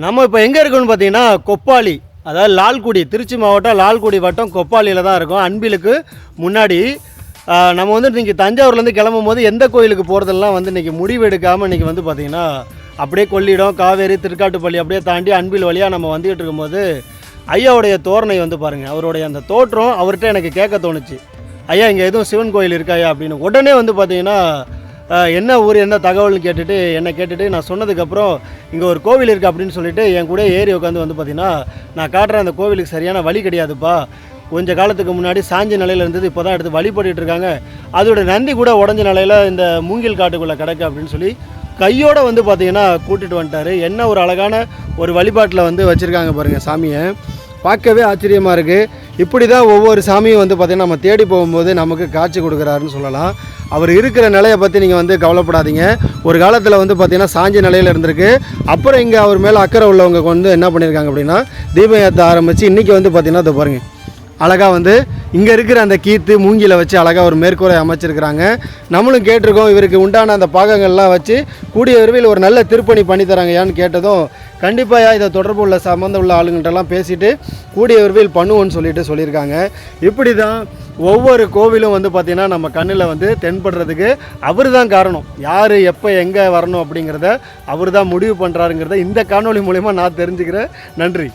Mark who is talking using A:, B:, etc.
A: நம்ம இப்போ எங்கே இருக்கோம்னு பார்த்தீங்கன்னா கொப்பாளி. அதாவது லால்குடி திருச்சி மாவட்டம் லால்குடி வட்டம் கொப்பாளியில் தான் இருக்கும். அன்பிலுக்கு முன்னாடி நம்ம வந்து இன்றைக்கி தஞ்சாவூர்லேருந்து கிளம்பும் போது எந்த கோயிலுக்கு போகிறதெல்லாம் வந்து இன்றைக்கி முடிவு எடுக்காமல் இன்றைக்கி வந்து பார்த்திங்கன்னா அப்படியே கொள்ளிடம் காவேரி திருக்காட்டுப்பள்ளி அப்படியே தாண்டி அன்பில் வழியாக நம்ம வந்துக்கிட்டு இருக்கும்போது ஐயாவுடைய தோரணை வந்து பாருங்கள் அவருடைய அந்த தோற்றம் அவர்கிட்ட எனக்கு கேட்க தோணுச்சு. ஐயா இங்கே எதுவும் சிவன் கோயில் இருக்காயா அப்படின்னு. உடனே வந்து பார்த்திங்கன்னா என்ன ஊர் என்ன தகவல்னு கேட்டுட்டு என்னை கேட்டுட்டு நான் சொன்னதுக்கப்புறம் இங்கே ஒரு கோவில் இருக்குது அப்படின்னு சொல்லிட்டு என் கூட ஏறி உட்காந்து வந்து பார்த்தீங்கன்னா நான் காட்டுற அந்த கோவிலுக்கு சரியான வழி கிடையாதுப்பா. கொஞ்ச காலத்துக்கு முன்னாடி சாஞ்ச நிலையில் இருந்தது இப்போ தான் எடுத்து வழிபட்டு இருக்காங்க. அதோட நந்தி கூட உடஞ்ச நிலையில் இந்த மூங்கில் காட்டுக்குள்ளே கிடக்கு அப்படின்னு சொல்லி கையோடு வந்து பார்த்தீங்கன்னா கூட்டிட்டு வந்துட்டாரு. என்ன ஒரு அழகான ஒரு வழிபாட்டில் வந்து வச்சுருக்காங்க பாருங்கள் சாமியை. பார்க்கவே ஆச்சரியமாக இருக்குது இப்படி தான் ஒவ்வொரு சாமியும் வந்து பார்த்திங்கன்னா நம்ம தேடி போகும்போது நமக்கு காட்சி கொடுக்குறாருன்னு சொல்லலாம். அவர் இருக்கிற நிலையை பற்றி நீங்கள் வந்து கவலைப்படாதீங்க. ஒரு காலத்தில் வந்து பார்த்திங்கன்னா சாஞ்ச நிலையில் இருந்திருக்கு. அப்புறம் இங்கே அவர் மேலே அக்கறை உள்ளவங்க வந்து என்ன பண்ணியிருக்காங்க அப்படின்னா தீபம் ஏற்ற ஆரம்பித்து இன்றைக்கி வந்து பார்த்திங்கன்னா இதை பாருங்கள் அழகாக வந்து இங்கே இருக்கிற அந்த கீத்து மூங்கில வச்சு அழகாக ஒரு மேற்கூரை அமைச்சிருக்கிறாங்க. நம்மளும் கேட்டிருக்கோம் இவருக்கு உண்டான அந்த பாகங்கள்லாம் வச்சு கூடிய விரைவில் ஒரு நல்ல திருப்பணி பண்ணி தராங்கயான்னு கேட்டதும் கண்டிப்பாக இதை தொடர்பு உள்ள சம்மந்தம் உள்ள ஆளுங்கள்ட்டெல்லாம் பேசிட்டு கூடிய விரைவில் பண்ணுவோன்னு சொல்லிட்டு சொல்லியிருக்காங்க. இப்படி தான் ஒவ்வொரு கோவிலும் வந்து பார்த்திங்கன்னா நம்ம கண்ணில் வந்து தென்படுறதுக்கு அவர் தான் காரணம். யார் எப்போ எங்கே வரணும் அப்படிங்கிறத அவர் தான் முடிவு பண்ணுறாருங்கிறத இந்த காணொளி மூலிமா நான் தெரிஞ்சுக்கிறேன். நன்றி.